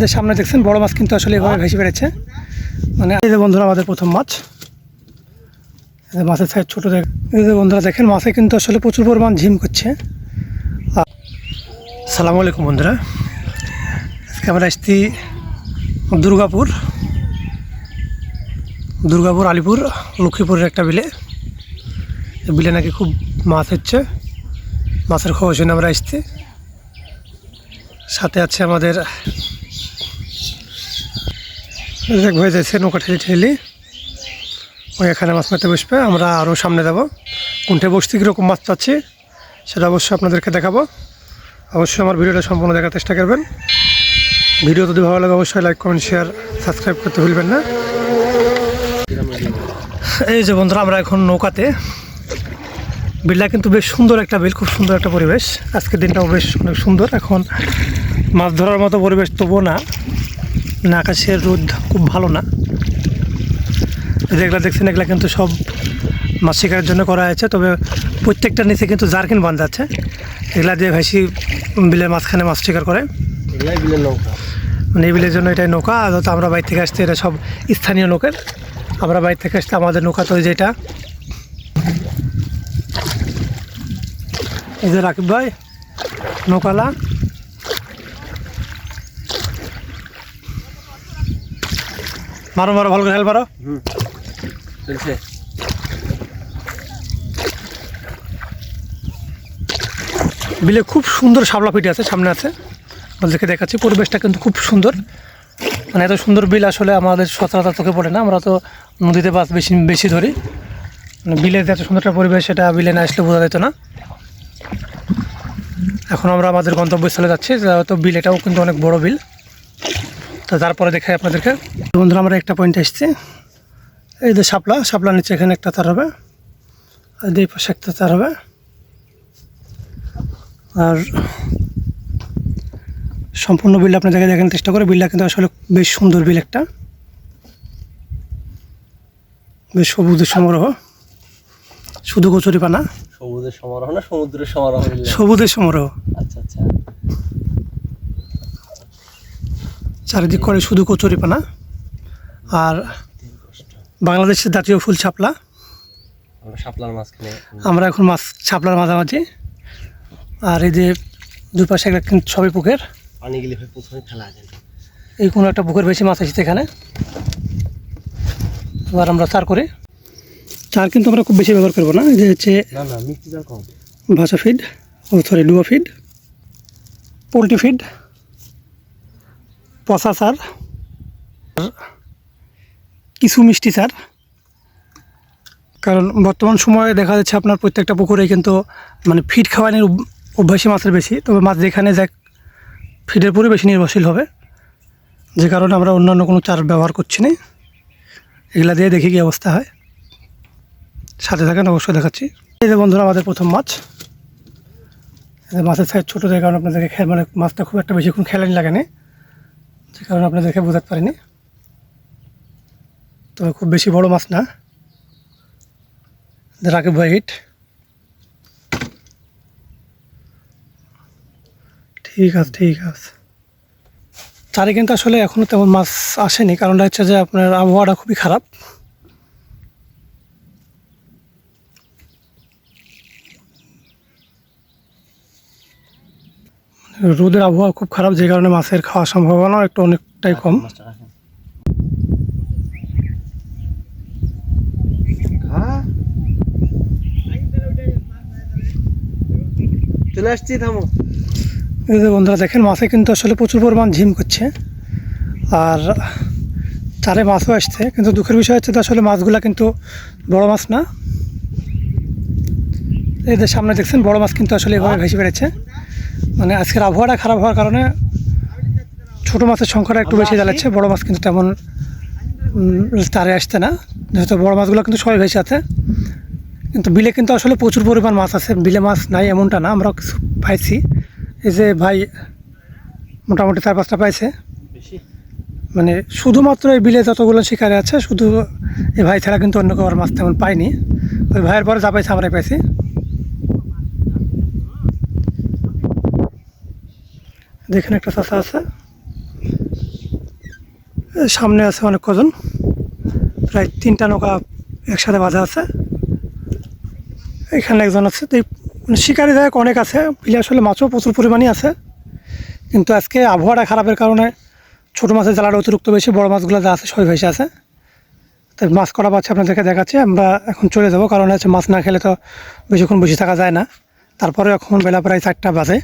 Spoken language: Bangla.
যে সামনে দেখছেন, বড় মাছ কিন্তু আসলে এভাবে ভেসে বেড়েছে মানে যে বন্ধুরা, আমাদের প্রথম মাছ। যে মাছের সাইজ ছোটো দেখ যে বন্ধুরা দেখেন, মাছে কিন্তু আসলে প্রচুর পরিমাণ ঝিম করছে। সালামু আলাইকুম বন্ধুরা। আজকে আমরা আসছি দুর্গাপুর। দুর্গাপুর, আলিপুর, লক্ষ্মীপুরের একটা বিলে। বিলে নাকি খুব মাছ হচ্ছে। মাছের খবর শুনে আমরা আসছি। সাথে আছে আমাদের দেখ হয়ে যাচ্ছে নৌকা ঠেলি ঠেলি। ওই এখানে মাছ মারতে বসবে, আমরা আরও সামনে যাব। কোনটা বসতে কীরকম মাছ চাচ্ছি, সেটা অবশ্যই আপনাদেরকে দেখাবো। অবশ্যই আমার ভিডিওটা সম্পূর্ণ দেখার চেষ্টা করবেন। ভিডিও যদি ভালো লাগে, অবশ্যই লাইক কমেন্ট শেয়ার সাবস্ক্রাইব করতে ভুলবেন না। এই যে বন্ধুরা, আমরা এখন নৌকাতে। বিলটা কিন্তু বেশ সুন্দর একটা বিল, খুব সুন্দর একটা পরিবেশ। আজকের দিনটাও বেশ অনেক সুন্দর। এখন মাছ ধরার মতো পরিবেশ তবুও না। আকাশের রোদ খুব ভালো না। যেগুলো দেখছেন এগুলো কিন্তু সব মাছ শিকারের জন্য করা হয়েছে। তবে প্রত্যেকটা নিচে কিন্তু জারকিন বান্ধা আছে। এগুলা দিয়ে ভাইসি বিলের মাঝখানে মাছ শিকার করে। মানে এই বিলের জন্য এটাই নৌকা। আর তো আমরা বাইরে থেকে আসতে এটা সব স্থানীয় লোকের। আমরা বাইরে থেকে আসতে আমাদের নৌকা তো ওই যে এটা। এই যে রাকিব ভাই নৌকালা। মারো মারো ভালো করে হেল মারো। চলছে। বিলে খুব সুন্দর শাপলা পিঠে আছে সামনে আছে। আপনাদেরকে দেখাচ্ছি পরিবেশটা কিন্তু খুব সুন্দর। মানে এত সুন্দর বিল আসলে আমাদের সচরাচর চোখে পড়ে না আমরা তো নদীতে মাছ বেশি বেশি ধরি। মানে বিলের যে এত সুন্দর একটা পরিবেশ সেটা বিলে না আসলে বোঝা যেত না। এখন আমরা আমাদের গন্তব্যস্থলে যাচ্ছি তো বিল এটাও কিন্তু অনেক বড় বিল। তো তারপরে দেখাই আপনাদেরকে। বন্ধুরা আমরা একটা পয়েন্ট এসেছি। এই যে শাপলা শাপলার নিচে এখানে একটা তার হবে। আর দুই পাশে একটা তার হবে। আর সম্পূর্ণ বিল আপনাদেরকে দেখানোর চেষ্টা করে বিলটা কিন্তু আসলে বেশ সুন্দর বিল একটা। বেশ সবুজের সমারোহ। শুধু কচুরি পানা সমুদ্রের সমারোহ না সমুদ্রের সমারোহ সবুজের সমারোহ। আচ্ছা। চারিদিক করে শুধু কচুরি পানা আর বাংলাদেশের জাতীয় ফুল ছাপলা আমরা শাপলার মাঝখানে আমরা এখন মাছ ছাপলার মাঝামাঝি। আর এই যে দুপাশে একটা সবই পুকুর। পানি গেলে প্রথমে ফেলা যায় এই কোনো একটা পুকুর বেশি মাছ আসছে এখানে। এবার আমরা চার করি। চার কিন্তু আমরা খুব বেশি ব্যবহার করব না। এই যে হচ্ছে ভাষা ফিড ও সরি ডুয়া ফিড পোলট্রি ফিড পচা সার, কিছু মিষ্টি সার। কারণ বর্তমান সময়ে দেখা যাচ্ছে আপনার প্রত্যেকটা পুকুরে কিন্তু মানে ফিড খাওয়ানোর অভ- অভ্যাসী মাছের বেশি। তবে মাছ যেখানে যাক ফিডের পরে বেশি নির্ভরশীল হবে। যে কারণে আমরা অন্যান্য কোনো চার ব্যবহার করছি না। এগুলা দিয়ে দেখি কী অবস্থা হয়। সাথে থাকেন, অবশ্যই দেখাচ্ছি। এই যে বন্ধুরা, আমাদের প্রথম মাছ। মাছের সাইজ ছোটো যে কারণ আপনাদেরকে মানে মাছটা খুব একটা বেশিক্ষণ খেলানি লাগে না। যে কারণে দেখে বোঝাতে পারিনি। তবে খুব বেশি বড় মাছ না। রাখে হিট ঠিক আছে ঠিক আছে। চারে কিন্তু আসলে এখনও তেমন মাছ আসেনি। কারণটা হচ্ছে যে আপনার আবহাওয়াটা খুবই খারাপ। রোদের আবহাওয়া খুব খারাপ যে কারণে মাছের খাওয়ার সম্ভাবনা একটু অনেকটাই কম। হ্যাঁ চলে আসছি থামো। এই যে বন্ধুরা দেখেন মাছে কিন্তু আসলে প্রচুর পরিমাণ ঝিম করছে। আর চারে মাছও আসছে কিন্তু দুঃখের বিষয় হচ্ছে যে আসলে মাছগুলা কিন্তু বড় মাছ না। এই যে সামনে দেখছেন বড় মাছ কিন্তু আসলে এভাবে ভেসে বেড়েছে মানে আজকের আবহাওয়াটা খারাপ হওয়ার কারণে ছোট মাছের সংখ্যাটা একটু বেশি জ্বালাচ্ছে বড় মাছ কিন্তু তেমন তারে আসছে না। যেহেতু বড় মাছগুলো কিন্তু সবাই ভেসে আছে কিন্তু বিলে কিন্তু আসলে প্রচুর পরিমাণ মাছ আছে। বিলে মাছ নাই এমনটা না আমরা কিছু পাইছি। এই যে ভাই মোটামুটি চার পাঁচটা পাইছে। মানে শুধুমাত্র এই বিলে যতগুলো শিকারে আছে শুধু এই ভাই ছাড়া কিন্তু অন্য কেউ আর মাছ তেমন পাইনি। ওই ভাইয়ের পরে যা পাইছে আমরাই পাইছি। যেখানে একটা চাষা আছে। সামনে আছে অনেক কজন। প্রায় তিনটা নৌকা একসাথে বাঁধা আছে। এখানে একজন আছে। তো মানে শিকারি জায়গা অনেক আছে। বিলে আসলে মাছও প্রচুর পরিমাণে আছে। কিন্তু আজকে আবহাওয়াটা খারাপের কারণে ছোটো মাছের জ্বালাটা অতিরিক্ত বেশি, বড় মাছগুলো যা আছে সবই ভেসে আছে। তাই মাছ করা পাচ্ছে আপনাদেরকে দেখাচ্ছি। আমরা এখন চলে যাব। কারণ হচ্ছে মাছ না খেলে তো বেশিক্ষণ বসে থাকা যায় না। তারপরে এখন বেলা প্রায় চারটা বাজে।